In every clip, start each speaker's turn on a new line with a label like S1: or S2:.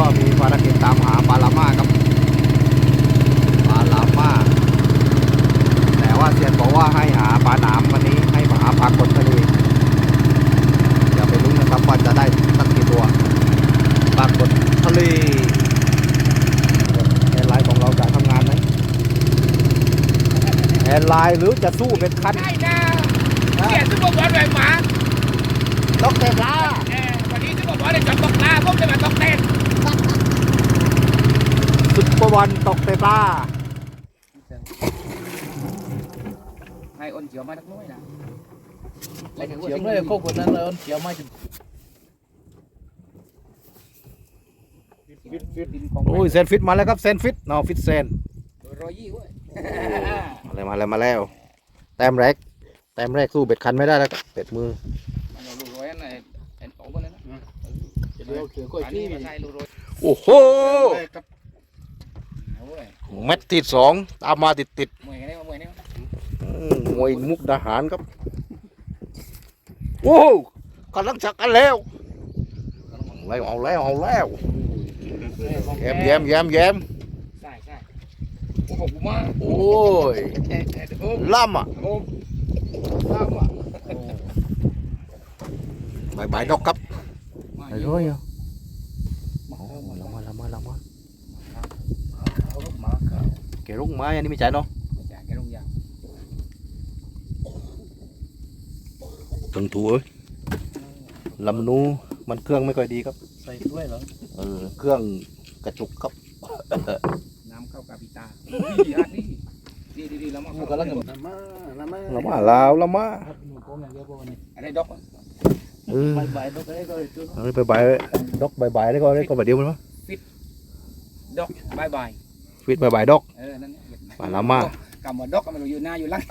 S1: ก็มีภารกิจตามหาปลาลาม่าครับปลาลาม่าแต่ว่าเซียนบอกว่าให้หาปลาหนามวันนี้ให้มาหาปลากดทะเลอย่าไปลุ้นนะครับว่าจะได้สักกี่ตัวปลากดทะเลแอร์ไลน์ของเราจะทำงานไหมแอร์ไลน์หรือจะสู้เป็นคัน
S2: ได้นะเสียซุปเปอร์บอลแบบหมา
S1: ล็อกเตปลา
S2: เออวันนี้ซุปเปอร์บอลได้จับตกปลาพวกจะมาตกเต้น
S1: ซุปเปอร์บอลตกเตปลา
S2: ให้อ้นเขียวมาทักน้อยนะ
S3: เขียวเลยโคกคนนั้นเลยอนเขียวมาจน
S2: ฟิตฟิตดินของ
S1: โอ้ยเซนฟิตมาแล้วครับเซนฟิตนอฟิตเซน
S2: รอยยี่เว้ย
S1: มาเลยมาแล้วมาแล้ว แต้มแรก แต้มแรกสู้เบ็ดคันไม่ได้แล้วครับเป็ดมือโอ้โห
S2: เอาเว้ย
S1: เม็ดที่สองตามมาติดติด
S2: มวยกันได้มามวยนี่
S1: ๆอืมมวยมุกดาหารครับ โอ้กำลังจักกันแล้วเอาแล้วเอาแล้วเอาแล้วแยมแยมแยมแยม
S2: ใช่ใช่โอ้โหกูมา
S1: โอ้ย
S2: เอ๊ะเอ๊ะโอ้
S1: ล่ำอะ
S2: โอ้ตามอะ
S1: บายบายดอกครับ
S2: มา
S1: ไอ้ร้อยอะโอ้ละมาละมาละมา
S2: เอาลูกหมาเขา
S1: เกรุ่งไม้อันนี้ไม่ใช่เนาะ
S2: จ่ายแกลงยา
S1: ตึงถูเอ้ยลำนูมันเครื่องไม่ค่อยดีครับ
S3: ใส่ด้วยเหรอ
S1: เออเครื่องกระจุกครับ
S2: น้ำเข้ากาปิตาดีอันนี้ดีดีดีแล้วมา
S3: หนูกำลังกับน้ำมาน้ำมา
S1: ละมาลาวละมา
S3: ครับหนูโกงอย่างเดียวพวกนี้
S2: อะไรดอก
S1: เออ
S3: ใบใบดอกอะไรก็เลยจุด
S1: เอาไปบายดอกบายบายได้ก็ได้ก็แบบเดียวมันวะ
S2: ดอกบายบาย
S1: ฟิตบายบายดอก
S2: เออนั่น
S1: ปลาละมา
S2: กำมาดอกมันอยู่หน้าอยู่หลัง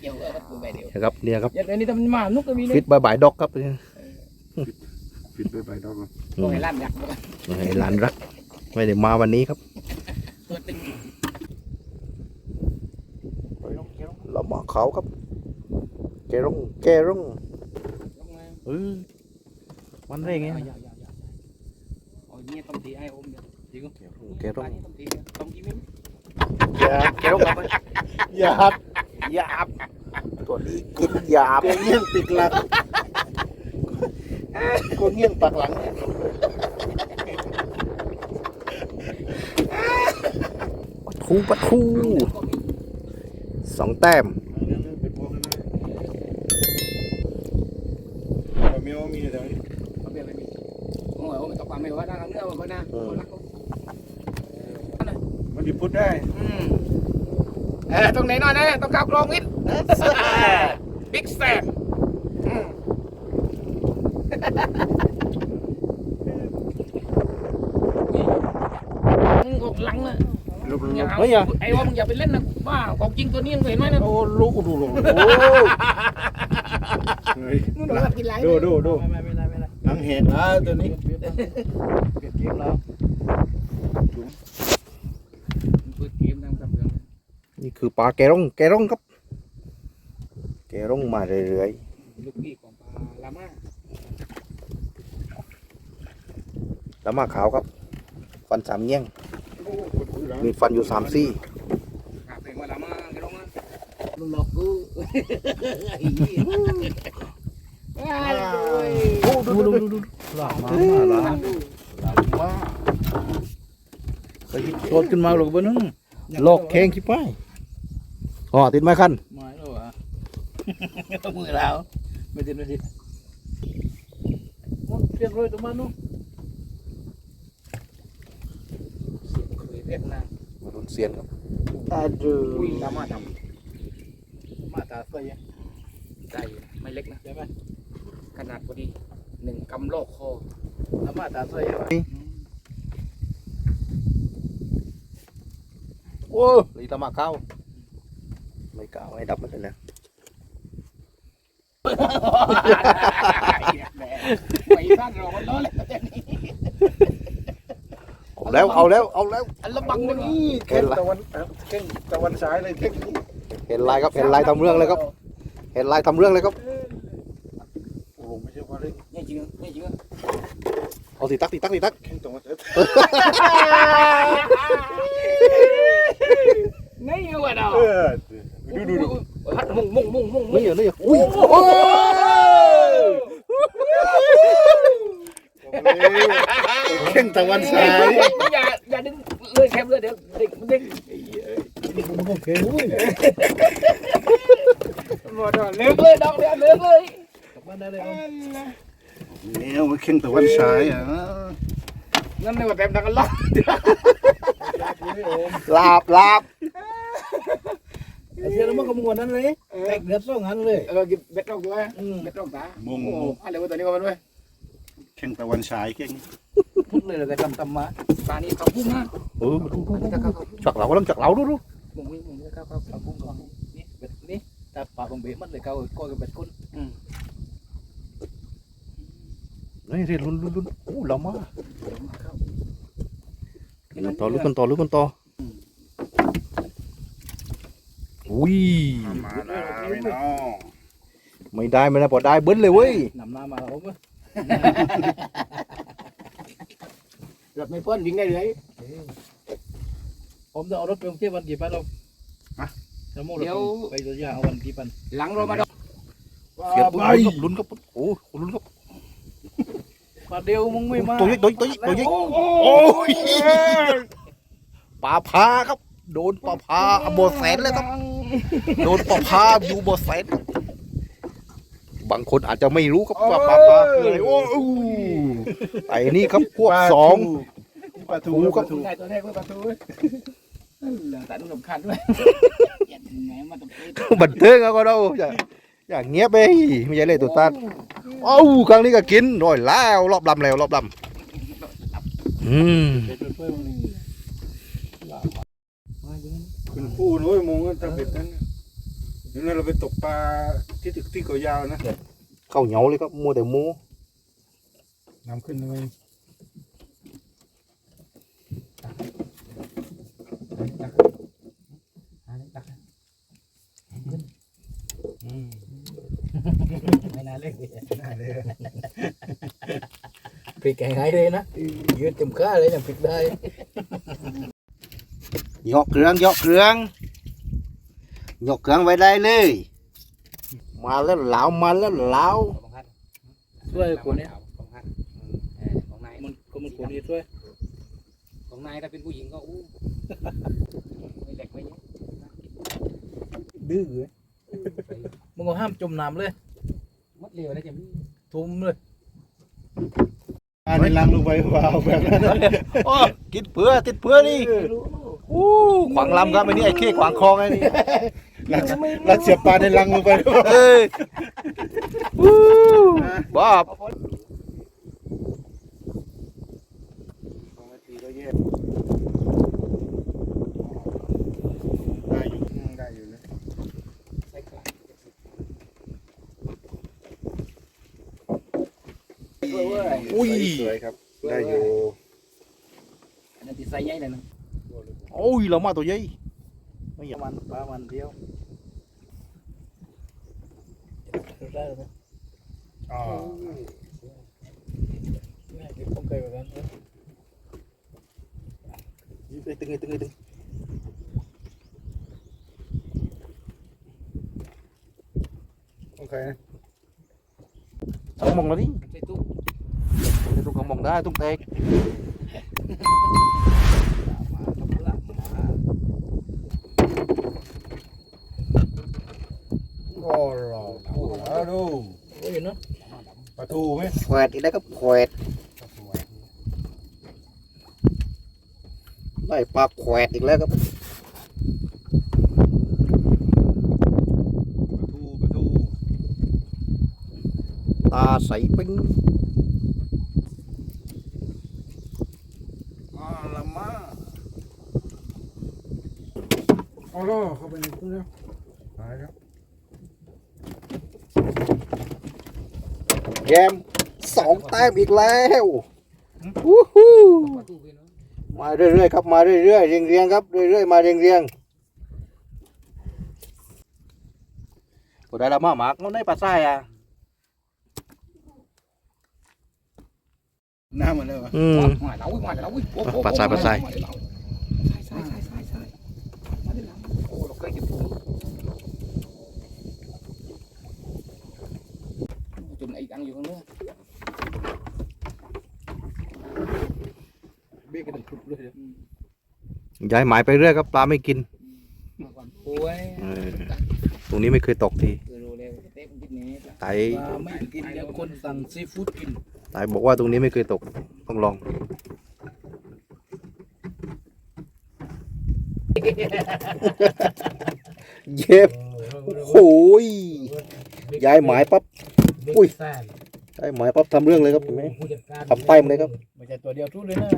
S2: เดี๋ยวเออมันไปเดี๋ยว
S1: นะครับเนี่ยครับ
S2: อย่างนี้ถ้ามันมานุกก็มีเล
S1: ฟิ
S2: ย
S1: ตบายบายดอกครับ
S4: ปิดไปไปดอก
S2: ต้องให้ลั่นอยาก
S1: ให้หลานรัก ไม่ได้มาวันนี้ครับ
S2: ตัวตึง
S1: ละมาเขาครับแกรงแกรง
S2: ลงมา
S1: เออมันเร่งไง
S2: อย่าอย่าอย่าโอ้ยเนี่ยต้องตีไอ้อมเดี๋ ยว
S1: แกรง
S2: ต้องตีต้องตีมิ้น
S1: อย่าแกรงครับหยาบหยาบตัวนี้กินหยาบ
S4: เงี้ยงติดหลักคนเงี้ยงปักหลัง
S1: ปะทูปะทูสองแต้ม
S4: มีว่ามีอะไร
S2: เอาเปลี่ยนไปมีโอ้ยโอ้ยตกปลาไม่ว่าได้เนื้อมันก็น่า
S4: มันดิพุทได้
S2: อืมเออตรงไหนหน่อยนะต้องก้าวกรองนิดบิ๊กแซมกบหลังเลย
S4: ลุก
S2: มึง
S4: ลุ
S2: อย่ากเอาไอ้ว่ามึงอย่าไปเล่นนะบ้าของจริงตัวนี้มึงเห็นไหมนะ
S1: โอ้ลูกดูลูกโอ้
S4: เฮ้ย
S2: นู่นเรากินไร
S4: ดูดูดู
S3: ไม่ไม่ได้ไม่ได้
S4: หลังแหกนะตัวนี้
S3: เปลี่ยนเปลี่ยนเกมแล้ว
S2: เปิดเกมทำกับเรื่อง
S1: นี่คือปลาแกรงแกรงครับ แกรงมาเรื่อย
S2: ลูกพี่ของปลาลาม่า
S1: ๆแล้วมาขาวครับ ฟันสามแง่งมีฟันอยู่สามซี่
S2: ขาเพลงว่าลาม่าไงลงมา
S3: มึงหลอกกู
S1: ดูดูดูดู
S3: หลอกมาหลอกมาเคยโดนขึ้นมาหรอกบ้านึง
S1: โลกแข้งขี้ป้าย อ๋อติดไหมคัน
S3: ไม่หรอกอะมือแล้วไม่ติดไม่ติดหมดเพียงร้อยตัวมันนู้
S2: เคยเวียดนาม
S1: มารุนเซียนครับ
S3: ตาดู
S2: อุ้ยลาม่าท
S3: มาตาใส่ำ
S2: ได้ไม่เล็กนะ
S3: ใช่ไหม
S2: ขนาดพอดีหนึ่งกำโลกคอ
S3: แล้วมาตาใส่ไหม
S1: โอ้ลีตามาเข้า ไม่ก้าวให้ดับมันเลยนะ
S2: ไปบ้านเรามันล้อเลย
S1: เอาแล้วเอาแล้วเอาแล้ว
S2: อันละบังนึง
S4: นี่เข่งตะวันเข่งตะวันซ้ายเลยเข่งนี้
S1: เห็นลายครับเห็นลายทำเรื่องเลยครับ เห็นลายทำเรื่องเลยครับ
S4: โอ้โหไม่ใช่ว่าเล่น
S2: นี่จริงนี่จริง
S1: พเอาตีตักตีตักตีตัก
S4: แข่งตรงวัน
S2: นี่อยู่อะเนาะ
S4: เออ ดูดูดู
S2: ฮัดมุ่งมุ่งมุ่งมุ่ง
S1: นี่อย่างนี้อย่างอุ้ย
S4: แข่งตะวันฉาย
S2: อย่าอย่าดึงเลยแคบเลยเดี๋ยวเด็กมันเด็กหมดเลือกเลยดอกเดียวเลือกเลย
S3: กลับบ้านได้เลย
S4: เนี่ยมันแข่งตะวันฉายอะ
S2: นั่นเลยว่าเต็มดังกันล็อก
S1: ลาบลาบ
S3: ไอ้ เชื่อแล้วมันก็มึงวันนั้นเลยแตกเดือดสองอันเลย
S2: เออกินเบ็ดดอกด้วย
S3: อืม
S2: เบ็ดดอกตา
S4: มุง
S2: โอ้อะไรวะตัวนี้ก็มันด้วย
S4: แข่งตะวันฉายแข่ง
S3: พุดเลยเลยทำทำมา
S2: ปลานี่เขาพุ่งนะ
S1: เออ
S2: อันนี้ก็เขา
S1: จักเราก็ต้องจักเราดูดู
S2: มุ่งมุ่งมุ่งเขาเขา
S3: ปลาพุ่งก่อนนี่เบ็ดนี่แต่ปลาบางเบ็ดมันเลยเขาก้อยกับเบ็ดคุณ
S1: นี่เรียนลุ้นลุ้นลุ้นโอ้เรามาลุ้นต่อลุ้นกันต่อลุ้นกันต่อ อุ้ย
S4: มาแล้วพี่น้อง
S1: ไม่ได้ไม่ได้พอได้เบิ้ลเลยเว้ย
S3: นำหน้ามาแล้วผม
S2: รถไม่พ้นวิ่งได้เลย
S3: ผมจะเอารถไปเที่ยววันกี่ปันเราจะโม่รถไปตัวยาเอาวันกี่ปัน
S2: หลังรถมาดอก
S1: เสียบลุ้นลุ้นครับโอ้ลุ้นครับ
S3: ปลาเดียวมึงไม่มา
S1: ตัวยิ่ตัวยิ่ตัวยิ่ตัวยิ่โอ้ยปลาพาครับ โดนปลาพาบดแสนเลยครับ โดนปลาพาอยู่บดแสนบางคนอาจจะไม่รู้ครับว่าปลาพาคืออะไรโอ้โหไอ้นี่ครับพวกสอง
S4: ปลาทู
S1: ปลาทูครับ
S2: ได้ตัวแรกเว้ยประตูเว้ยเหลือแต่นุ่มคันด้วยอย่าถึงไหนมาตรงนี้
S1: บันเทิงอะก็เราอย่าอย่าเงียบไปไม่ใช่เลยตัวตัดเอ้าครั้งนี้ก็กินร้อยแล้วรอบลำแล้วรอบลำอืม
S3: เบ็ดเพื่อนมึง
S4: คุณผู้นุ้ยมงกันตะเบ็ดนั้นเดี๋ยวเราไปตกปลาที่ตึกที่เกาะยาวนะ
S1: เข้าเหนียวเลยครับมัวแต่หมู
S4: น้ำขึ้นเลย
S3: ไม่น่าเล่นพริกแกงไงเลยนะยืนเต็มข้าเลยยังพริกได้
S1: ยกเครื่องยกเครื่องยกเครื่องไว้ได้เลย มาแล้วเหลามาแล้วเหลา
S3: ช่วยคนนี้
S2: ของฮันของนาย
S3: มันก็มันคนนี้ช่วย
S2: ของนายถ้าเป็นผู้หญิงก็อู้ไม่เล็กไม่เยอะ
S3: ดื้อมึงก็ห้ามจมน้ำเลย
S2: มัดเร็วนะจ๊ะ
S3: ทุ่มเลย
S4: อันนี้ลังลงไปเปล่าแบบนั้น
S1: โอ้กินเพื่อติดเพื่อนี่ อู้ขวางลำครับไอ้นี่ไอ้เข้ขวางคลองไอ้นี่
S4: ลักลักเสียบปลาในลังลงไป
S1: เอ้ยอู้บ้าบ
S4: ได้อยู่ได้อยู่นะ
S2: ใส่กลาง
S1: อุ้ย
S4: สวยครับ ได้อยู่
S2: อันนั้นติดใส่ใหญ่เลยนะ
S1: โอ้ยเรามาตัวใหญ่ไม่อยาก
S3: มันปลามันเดียวได้ไหม
S4: อ๋อ
S3: นี่คือ
S4: ปลาทูไหม
S1: แขวดอีกแล้วครับแขวดได้ปลาแขวดอีกแล้วครับ
S4: ปลาทูปลาทู
S1: ตาใสปิ้ง
S4: อ่าละมาเอาล่ะเข้าไปในตู้แล้วตายแล้ว
S1: แยมสองแต้มอีกแล้ววู้ฮู้
S2: ประตูไปเนาะ
S1: มาเรื่อยๆครับมาเรื่อยๆเรียงๆครับเรื่อยๆมาเรียงๆก็ได้ละมาหมากมันได้ปลาทรายอะ
S4: น้ำมาแล้ว
S1: อืม
S2: มาแล้วมาแล้วโอ้โห
S1: ปัดซ้ายปัดซ้าย
S2: ใช่ใช่ใช่ใช่ใช่มาได้แล้วโอ้เราเคยเก็บปูจนไอ้ตังอยู่ข้างเนื้อ
S3: เบี้ยกระดึกทุบเลย
S1: ย้ายหมายไปเรื่อยครับปลาไม่กิน
S2: มาก่อนป่วย
S1: เออตรงนี้ไม่เคยตกที
S2: คือรู้เลยเต้มันคิดนี้
S1: ไต
S3: ปลาไม่กินแล้วคนสั่งซีฟู้ดกิน
S1: ไตบอกว่าตรงนี้ไม่เคยตกต้องลองเย็บโอ้ยย้ายหมายปั๊บอุ้ย ย้ายหมายปั๊บทำเรื่องเลยครับเห็นไหมทำไต้มเลยครับ
S3: ไม่ใช่ตัวเดียวทุกเลยนะ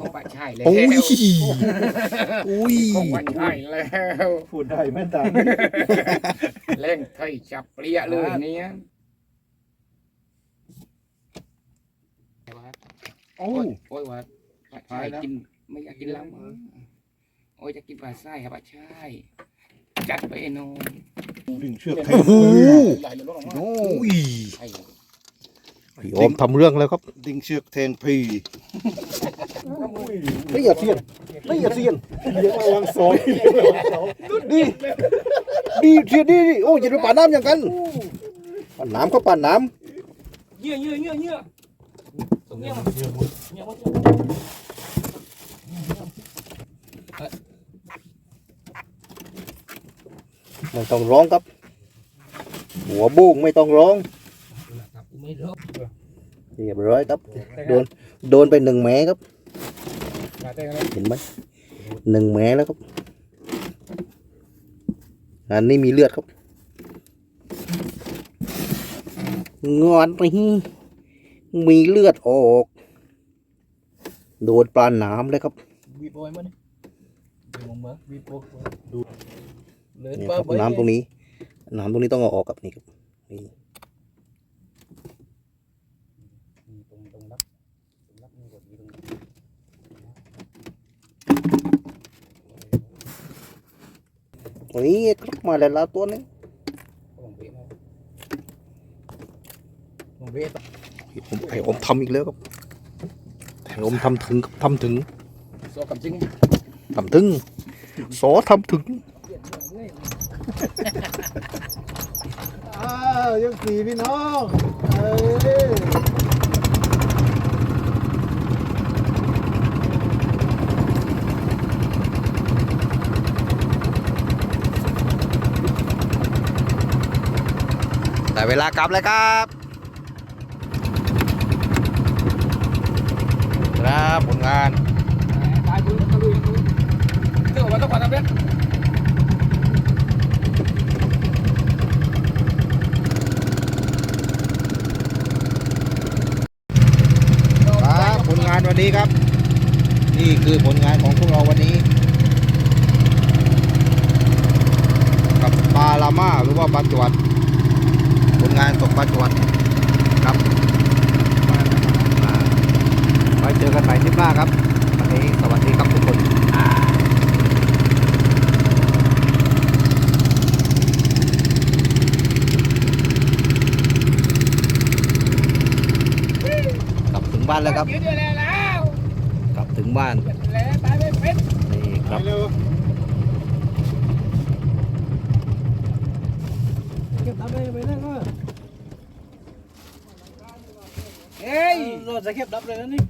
S2: ก็ปะใช่แล้ว
S1: โอ้ยอุ้ย
S2: ก็ปะใช่แล้ว
S4: พูดได้แม่ตา
S2: เล่งไทยจับเปรี้ยเลยเนี่ย
S4: โอ้
S2: โอ้ยโอ้ยว่าปะใช่กินไม่อยากกินล้ำโอ้ยจะกินปลาไส้ครับปะใช่จัดไปนอน
S4: ดึงเชือกแท
S1: โอ้โห
S4: โอ้
S1: ยพี่โอมทำเรื่องแล้วครับ
S4: ดึงเชือกแทงพี
S1: ไม่อย่าเสียนไม่อย่าเสียน
S4: เดี๋ยวระวังซอย
S1: ดีดีเสียนดีดีโอ้ยอย่าไปป่าน้ำอย่างกันป่าน้ำเขาป่าน้ำ
S2: เงี้ยเงี้ยเงี้ยเงี้ยเงี้ยเงี้ยมันำ
S1: ไม่ต้องร้องครับ หัวบุ้งไม่ต้องร้อง
S2: ไม่รบ
S1: เรียบร้อยครับ โดนโดนไปหนึ่งแหมครับ
S2: มาแต่งอะไร
S1: เห็นไหมหนึ่งแหมแล้วครับอันนี้มีเลือดครับงอนไปมีเลือดออก โดนปลาหนามเลยครับ
S3: วีบอยมันดูมองมาวีบอยดูเลย
S1: เนี่ย
S3: ปลา
S1: ครับ
S3: ใบ
S1: น้ำตรงนี้ น้ำตรงนี้ต้องเอาออกครับนี่ครับนี่
S2: ตรงตรงรับตรงรับนี่กดตรง
S1: ตรงนี้ครับมาแล้วละตัวนึง
S2: ตรงเป๊ะ
S3: มองเวท
S1: ผมไอ้อมทำอีกแล้วครับไอ้อมทำถึงครับทำถึง
S2: โซ่กับจริง
S1: ทำถึงสอทำถึง
S4: อ้าวยังสี่พี่น้องเอ้ย
S1: แต่เวลากลับเลยครับ ครับผลงาน
S2: ตายมือตะลุยตะลุยเรื่องมันต้องความสำเร็จ
S1: ครับผลงาน วันนี้ครับ นี่คือผลงานของพวกเราวันนี้ กับปลาลาม่าหรือว่าปลาจวด ผลงานตกปลาจวดครับไว้เจอกันใหม่ทริปหน้าครับ วันนี้สวัสดีครับทุกคนกลับถึงบ้านแล้วครับ บถึงบ้าน
S2: แล้วตายไม่เป็น
S1: นี่ครับ
S4: เร็ว
S3: เก็บทำไปไปนั่นก็
S2: เฮ้ย
S3: เราจะเก็บดับเลยนะนี่